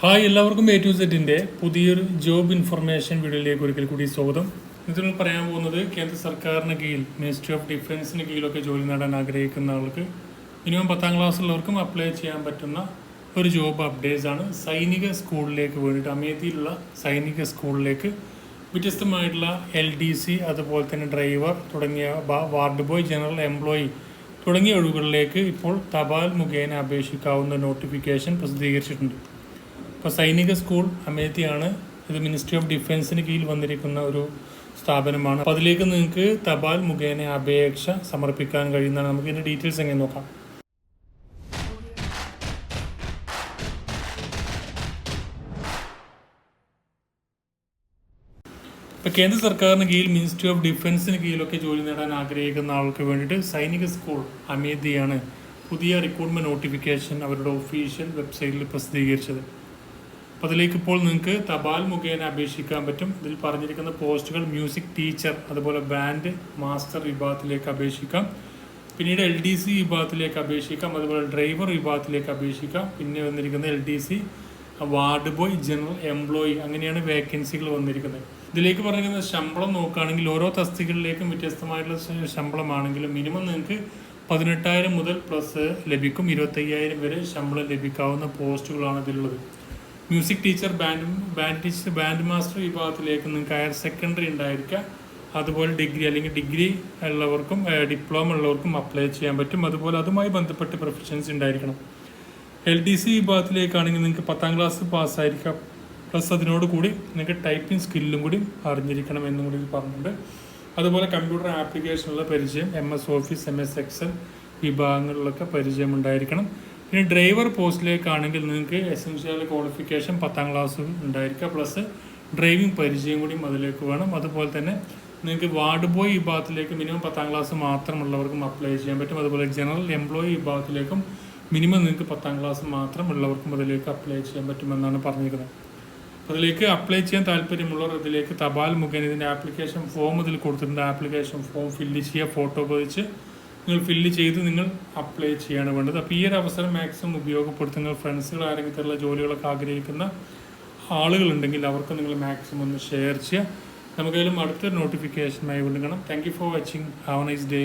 Hi എല്ലാവർക്കും A to സെറ്റിന്റെ പുതിയൊരു ജോബ് ഇൻഫർമേഷൻ വീഡിയോയിലേക്ക് ഒരിക്കൽ കൂടി സ്വാഗതം. ഇതിൽ പറയാൻ പോകുന്നത് കേന്ദ്ര സർക്കാരിന് കീഴിൽ മിനിസ്ട്രി ഓഫ് ഡിഫൻസിന് കീഴിലൊക്കെ ജോലി നേടാൻ ആഗ്രഹിക്കുന്ന ആൾക്ക് മിനിമം പത്താം ക്ലാസ്സുള്ളവർക്കും അപ്ലൈ ചെയ്യാൻ പറ്റുന്ന ഒരു ജോബ് അപ്ഡേറ്റ്സ് ആണ്. സൈനിക സ്കൂളിലേക്ക് വേണ്ടിയിട്ട് അമേത്തിയിലുള്ള സൈനിക സ്കൂളിലേക്ക് വ്യത്യസ്തമായിട്ടുള്ള എൽ ഡി സി അതുപോലെ തന്നെ ഡ്രൈവർ തുടങ്ങിയ വാർഡ് ബോയ് ജനറൽ എംപ്ലോയി തുടങ്ങിയ ഒഴിവുകളിലേക്ക് ഇപ്പോൾ തപാൽ മുഖേന അപേക്ഷിക്കാവുന്ന നോട്ടിഫിക്കേഷൻ പ്രസിദ്ധീകരിച്ചിട്ടുണ്ട്. ഇപ്പോൾ സൈനിക സ്കൂൾ അമേത്തിയാണ്. ഇത് മിനിസ്ട്രി ഓഫ് ഡിഫൻസിന് കീഴിൽ വന്നിരിക്കുന്ന ഒരു സ്ഥാപനമാണ്. അപ്പോൾ അതിലേക്ക് നിങ്ങൾക്ക് തപാൽ മുഖേന അപേക്ഷ സമർപ്പിക്കാൻ കഴിയുന്നതാണ്. നമുക്ക് ഇതിന്റെ ഡീറ്റെയിൽസ് എങ്ങനെ നോക്കാം. ഇപ്പോൾ കേന്ദ്ര സർക്കാരിന് കീഴിൽ മിനിസ്ട്രി ഓഫ് ഡിഫൻസിന് കീഴിലൊക്കെ ജോലി നേടാൻ ആഗ്രഹിക്കുന്ന ആൾക്ക് വേണ്ടിയിട്ട് സൈനിക സ്കൂൾ അമേദിയാണ് പുതിയ റിക്രൂട്ട്മെന്റ് നോട്ടിഫിക്കേഷൻ അവരുടെ ഒഫീഷ്യൽ വെബ്സൈറ്റിൽ പ്രസിദ്ധീകരിച്ചത്. അപ്പോൾ അതിലേക്ക് ഇപ്പോൾ നിങ്ങൾക്ക് തപാൽ മുഖേന അപേക്ഷിക്കാൻ പറ്റും. ഇതിൽ പറഞ്ഞിരിക്കുന്ന പോസ്റ്റുകൾ മ്യൂസിക് ടീച്ചർ അതുപോലെ ബാൻഡ് മാസ്റ്റർ വിഭാഗത്തിലേക്ക് അപേക്ഷിക്കാം. പിന്നീട് എൽ ഡി സി വിഭാഗത്തിലേക്ക് അപേക്ഷിക്കാം. അതുപോലെ ഡ്രൈവർ വിഭാഗത്തിലേക്ക് അപേക്ഷിക്കാം. പിന്നെ വന്നിരിക്കുന്ന L D C ward boy general employee അങ്ങനെയാണ് വേക്കൻസികൾ വന്നിരിക്കുന്നത്. ഇതിലേക്ക് പറഞ്ഞിരിക്കുന്ന ശമ്പളം നോക്കുകയാണെങ്കിൽ ഓരോ തസ്തികളിലേക്കും വ്യത്യസ്തമായിട്ടുള്ള ശമ്പളമാണെങ്കിലും മിനിമം നിങ്ങൾക്ക് പതിനെട്ടായിരം മുതൽ പ്ലസ് ലഭിക്കും. ഇരുപത്തയ്യായിരം വരെ ശമ്പളം ലഭിക്കാവുന്ന പോസ്റ്റുകളാണ് ഇതിലുള്ളത്. Music teacher band band teacher band master വിഭാഗത്തിലേക്ക് നിങ്ങൾക്ക് ഹയർ സെക്കൻഡറി ഉണ്ടായിരിക്കാം. അതുപോലെ ഡിഗ്രി അല്ലെങ്കിൽ ഡിഗ്രി ഉള്ളവർക്കും ഡിപ്ലോമ ഉള്ളവർക്കും അപ്ലൈ ചെയ്യാൻ പറ്റും. അതുപോലെ അതുമായി ബന്ധപ്പെട്ട് പ്രൊഫഷൻസ് ഉണ്ടായിരിക്കണം. എൽ ഡി സി വിഭാഗത്തിലേക്കാണെങ്കിൽ നിങ്ങൾക്ക് പത്താം ക്ലാസ് പാസ്സായിരിക്കാം. പ്ലസ് അതിനോട് കൂടി നിങ്ങൾക്ക് ടൈപ്പിംഗ് സ്കില്ലും കൂടി അറിഞ്ഞിരിക്കണം എന്നും കൂടി പറഞ്ഞിട്ടുണ്ട്. അതുപോലെ കമ്പ്യൂട്ടർ ആപ്ലിക്കേഷനുള്ള പരിചയം M S office M S Excel വിഭാഗങ്ങളിലൊക്കെ പരിചയം ഉണ്ടായിരിക്കണം ഇനി ഡ്രൈവർ പോസ്റ്റിലേക്കാണെങ്കിൽ നിങ്ങൾക്ക് എസെൻഷ്യൽ ക്വാളിഫിക്കേഷൻ പത്താം ക്ലാസ് ഉണ്ടായിരിക്കുക പ്ലസ് ഡ്രൈവിംഗ് പരിചയം കൂടിയും അതിലേക്ക് വേണം. അതുപോലെ തന്നെ നിങ്ങൾക്ക് വാർഡ് ബോയ് വിഭാഗത്തിലേക്ക് മിനിമം പത്താം ക്ലാസ് മാത്രമുള്ളവർക്കും അപ്ലൈ ചെയ്യാൻ പറ്റും. അതുപോലെ ജനറൽ എംപ്ലോയി വിഭാഗത്തിലേക്കും മിനിമം നിങ്ങൾക്ക് പത്താം ക്ലാസ് മാത്രമുള്ളവർക്കും അതിലേക്ക് അപ്ലൈ ചെയ്യാൻ പറ്റുമെന്നാണ് പറഞ്ഞിരിക്കുന്നത്. അതിലേക്ക് അപ്ലൈ ചെയ്യാൻ താല്പര്യമുള്ളവർ ഇതിലേക്ക് തപാൽ മുഖേന ഇതിന്റെ ആപ്ലിക്കേഷൻ ഫോം ഇതിൽ കൊടുത്തിട്ടുണ്ട്. ആപ്ലിക്കേഷൻ ഫോം ഫില്ല് ചെയ്യുക ഫോട്ടോ പതിച്ച് നിങ്ങൾ ഫില്ല് ചെയ്ത് നിങ്ങൾ അപ്ലൈ ചെയ്യാണ് വേണ്ടത്. അപ്പോൾ ഈ ഒരു അവസരം മാക്സിമം ഉപയോഗപ്പെടുത്തുന്ന ഫ്രണ്ട്സുകൾ ആരെങ്കിലും തരത്തിലുള്ള ജോലികളൊക്കെ ആഗ്രഹിക്കുന്ന ആളുകളുണ്ടെങ്കിൽ അവർക്ക് നിങ്ങൾ മാക്സിമം ഒന്ന് ഷെയർ ചെയ്യുക. നമുക്കതിലും അടുത്തൊരു നോട്ടിഫിക്കേഷനായി വിളിക്കണം thank you for watching have nice day